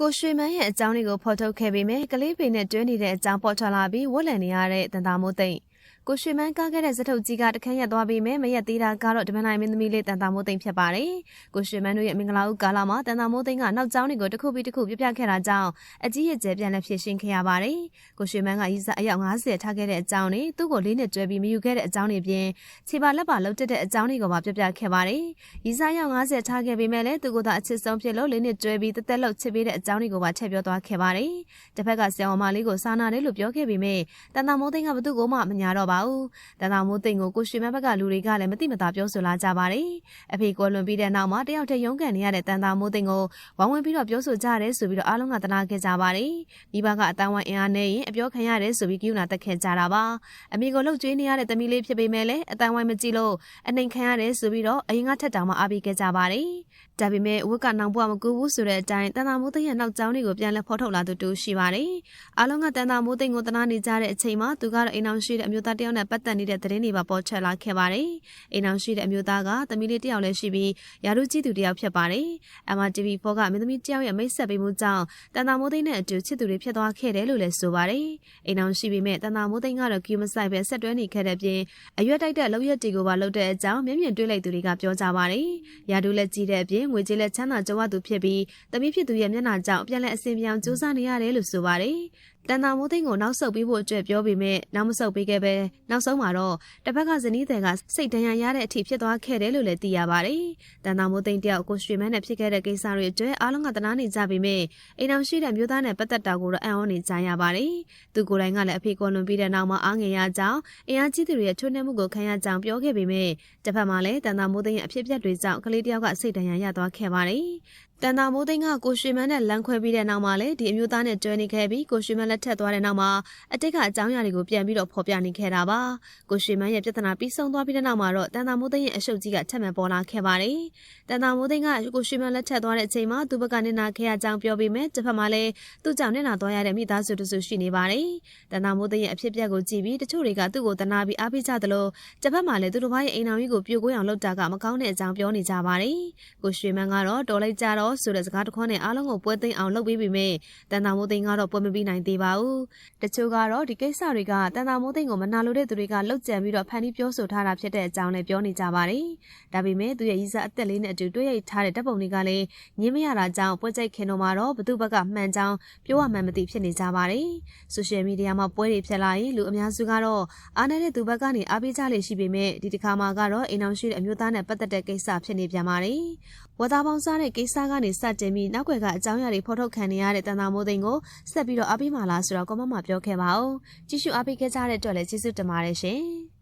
ကိုရွှေမန်းရဲ့အကြောင်းတွေကိုဖော်ထုတ်ခဲ့ပေမဲ့ကလေးပေနဲ့တွဲနေတဲ့အကြောင်းပေါ်ထွက်လာပြီးဝက်လန်နေရတဲ့တန်တာမိုးသိမ့် ကိုရွှေမန်းကားခဲ့တဲ့ဇထုပ်ကြီးကတခန်းရက်သွားပြီးမဲ့မရက်သေးတာကတော့ဒမနိုင်မင်းသမီးလေးတန်တာမိုးသိမ့်ဖြစ်ပါတယ်ကိုရွှေမန်းတို့ရဲ့မင်္ဂလာဦးကာလမှာတန်တာမိုးသိမ့်ကနောက်ကျောင်းတွေကိုတစ်ခုပြီးတစ်ခုပြပြခဲ့တာကြောင့်အကြီးအကျယ်ပြန်လည်ဖြစ်ရှင်းခဲ့ရပါတယ်ကိုရွှေမန်းကရီစာအယောက်90ထားခဲ့တဲ့အကြောင်းနဲ့သူ့ကိုလေးနှစ်တွဲပြီးမယူခဲ့တဲ့အကြောင်းတွေပြင်ခြေပါလက်ပါလှုပ်တက်တဲ့အကြောင်းတွေကိုပါပြပြခဲ့ပါတယ်ရီစာယောက်90ထားခဲ့ပေမဲ့လည်းသူကသာအချစ်ဆုံးဖြစ်လို့လေးနှစ်တွဲပြီးတက်တက်လှုပ်ချစ်ပေးတဲ့အကြောင်းတွေကိုပါထည့်ပြောသွားခဲ့ပါတယ်။တစ်ဖက်ကဆရာမလေးကိုစာနာတယ်လို့ပြောခဲ့ပေမဲ့တန်တာမိုးသိန်းကဘသူ့ကိုမှမညာတော့ပါဘူး။တန်တာမိုးသိန်းကိုကိုရွှေမန်းဘက်ကလူတွေကလည်းမတိမတာပြောဆိုလာကြပါတယ်။အဖေကိုလွန်ပြီးတဲ့နောက်မှာတယောက်တည်းရုန်းကန်နေရတဲ့တန်တာမိုးသိန်းကိုဝိုင်းဝန်းပြီးတော့ပြောဆိုကြတယ်ဆိုပြီးတော့အားလုံးကတနာခဲ့ကြပါတယ်။မိဘကအတန်းဝိုင်းအင်အားနဲ့ရင်အပြောခံရတယ်ဆိုပြီးကိူနာတက်ခဲ့ကြတာပါ။အမေကိုလှုပ်ကြွေးနေရတဲ့သမီးလေးဖြစ်ပေမဲ့လည်းအတန်းဝိုင်းမကြည့်လို့အနှိမ်ခံရတယ်ဆိုပြီးတော့အရင်ကထက်တောင်မှအားပေးခဲ့ကြပါတယ်။ဒါပေမဲ့ဝက်ကနောင်ဘွားမကူဘူးဆိုတဲ့အတိုင်းတန်တာမိုးသိန်းရဲ့နောက်ကျောင်းတွေကိုပြန်လဲဖော်ထုတ်လာသူတူရှိပါတယ်။အားလုံးကတန်တာမိုးသိန်းကိုတနာနေကြတဲ့အချိန်မှာသူကတော့အိမ်အောင်ရှိတဲ့အမျိုးသားတယောက်နဲ့ပတ်သက်နေတဲ့သတင်းတွေပါပေါ်ထွက်လာခဲ့ပါတယ်။အိမ်အောင်ရှိတဲ့အမျိုးသားကသမီးလေးတယောက်လည်းရှိပြီးယာရုကြီးသူတယောက်ဖြစ်ပါတယ်။ MRTV4 ကမင်းသမီးတယောက်ရဲ့မိတ်ဆက်ပေးမှုကြောင့်တန်တာမိုးသိန်းနဲ့အတူချစ်သူတွေဖြစ်သွားခဲ့တယ်လို့လည်းဆိုပါတယ်။အိမ်အောင်ရှိပေမဲ့တန်တာမိုးသိန်းကတော့ queue မဆိုင်ပဲဆက်တွဲနေခဲ့တဲ့ပြင်အရွက်တိုက်တဲ့လောက်ရက်တီကိုပါလုပ်တဲ့အကြောင်းမျက်မြင်တွေ့လိုက်သူတွေကပြောကြပါတယ်။ယာဒူလည်းကြီးတဲ့အပြင်ငွေကြေးလည်းချမ်းသာကြွားသူဖြစ်ပြီးတမီးဖြစ်သူရဲ့မျက်နှာကြောင့်ပြန်လဲအစင်ပြောင်စူးစမ်းနေရတယ်လို့ဆိုပါတယ်။ တန်တာမိုးသိန်းကိုနောက်ဆုတ်ပြီးဖို့အတွက်ပြောပေမဲ့နောက်မဆုတ်ပေးခဲ့ပဲနောက်ဆုံးမှာတော့တစ်ဖက်ကဇနီးတဲ့ကစိတ်ဒဏ်ရာရတဲ့အထိဖြစ်သွားခဲ့တယ်လို့လည်းသိရပါတယ်။တန်တာမိုးသိန်းတယောက်ကိုရွှေမန်းနဲ့ဖြစ်ခဲ့တဲ့ကိစ္စတွေအတွက်အားလုံးကတနာနေကြပေမဲ့အိမ်အောင်ရှိတဲ့မျိုးသားနဲ့ပတ်သက်တာကိုတော့အံ့ဩနေကြရပါတယ်။သူကိုယ်တိုင်ကလည်းအဖေကိုလွန်ပြီးတဲ့နောက်မှာအားငယ်ရကြောင်းအင်အားကြီးသူတွေရဲ့ချိုးနှက်မှုကိုခံရကြောင်းပြောခဲ့ပေမဲ့တစ်ဖက်မှာလည်းတန်တာမိုးသိန်းရဲ့အဖြစ်အပျက်တွေကြောင့်ကလေးတယောက်ကစိတ်ဒဏ်ရာရသွားခဲ့ပါတယ်။တန်တာမိုးသိန်းကကိုရွှေမန်းနဲ့လမ်းခွဲပြီးတဲ့နောက်မှာလည်းဒီအမျိုးသားနဲ့တွဲနေခဲ့ပြီးကိုရွှေမန်းလက်ထက်သွားတဲ့နောက်မှာအတိတ်ကအကြောင်းအရာတွေကိုပြန်ပြီးတော့ဖော်ပြနေခဲ့တာပါကိုရွှေမန်းရဲ့ပြဿနာပြီးဆုံးသွားပြီးတဲ့နောက်မှာတော့တန်တာမိုးသိန်းရဲ့အရှုပ်ကြီးကထပ်မံပေါ်လာခဲ့ပါတယ်တန်တာမိုးသိန်းကကိုရွှေမန်းလက်ထက်သွားတဲ့အချိန်မှာသူ့ဘက်ကနေနာခဲ့ရကြောင်းပြောပြီးမဲ့တစ်ဖက်မှာလည်းသူ့ကြောင့်နဲ့နာသွားရတဲ့မိသားစုတစုရှိနေပါတယ်တန်တာမိုးသိန်းရဲ့အဖြစ်အပျက်ကိုကြည့်ပြီးတချို့တွေကသူ့ကိုတနာပြီးအားပေးကြသလိုတစ်ဖက်မှာလည်းသူတို့ဘာရဲ့အိမ်အောင်ကြီးကိုပြိုကွေးအောင်လုပ်တာကမကောင်းတဲ့အကြောင်းပြောနေကြပါတယ်ကိုရွှေမန်းကတော့တော်လိုက်ကြတော့ဆိုတဲ့စကားတစ်ခွန်းနဲ့အားလုံးကိုပွဲသိမ်းအောင်လုပ်ပေးပြီးမြဲတန်တာမိုးသိန်းကတော့ပွဲမပြီးနိုင်သေးပါဘူးတချို့ကတော့ဒီကိစ္စတွေကတန်တာမိုးသိန်းကိုမနာလိုတဲ့သူတွေကလှုပ်ကြံပြီးတော့ဖန်တီးပြောဆိုထားတာဖြစ်တဲ့အကြောင်းလည်းပြောနေကြပါတယ်ဒါပေမဲ့သူရဲ့ရည်စားအသက်လေးနဲ့အတူတွေ့ရထားတဲ့တပ်ပုံတွေကလည်းညင်းမရတာကြောင့်ပွဲကြိုက်ခင်တော့မှာတော့ဘသူဘက်ကမှန်ကြောင်းပြောရမှန်မသိဖြစ်နေကြပါတယ်ဆိုရှယ်မီဒီယာမှာပွဲတွေဖြစ်လာရင်လူအများစုကတော့အားနေတဲ့သူဘက်ကနေအားပေးကြလေရှိပေမဲ့ဒီတစ်ခါမှာကတော့အိမ်အောင်ရှိတဲ့အမျိုးသားနဲ့ပတ်သက်တဲ့ကိစ္စဖြစ်နေပြန်ပါတယ် ဝါသားပေါင်းစားတဲ့ကိစ္စကနေစတင်ပြီးနောက်ွယ်ကအကြောင်းအရာတွေဖော်ထုတ်ခံနေရတဲ့တန်တာမိုးသိန်းကိုဆက်ပြီးတော့အားပေးမှလားဆိုတော့ကွန်မန့်မှာပြောခဲ့ပါဦးကြည့်ရှုအားပေးခဲ့ကြတဲ့အတွက်လည်းကျေးဇူးတင်ပါတယ်ရှင်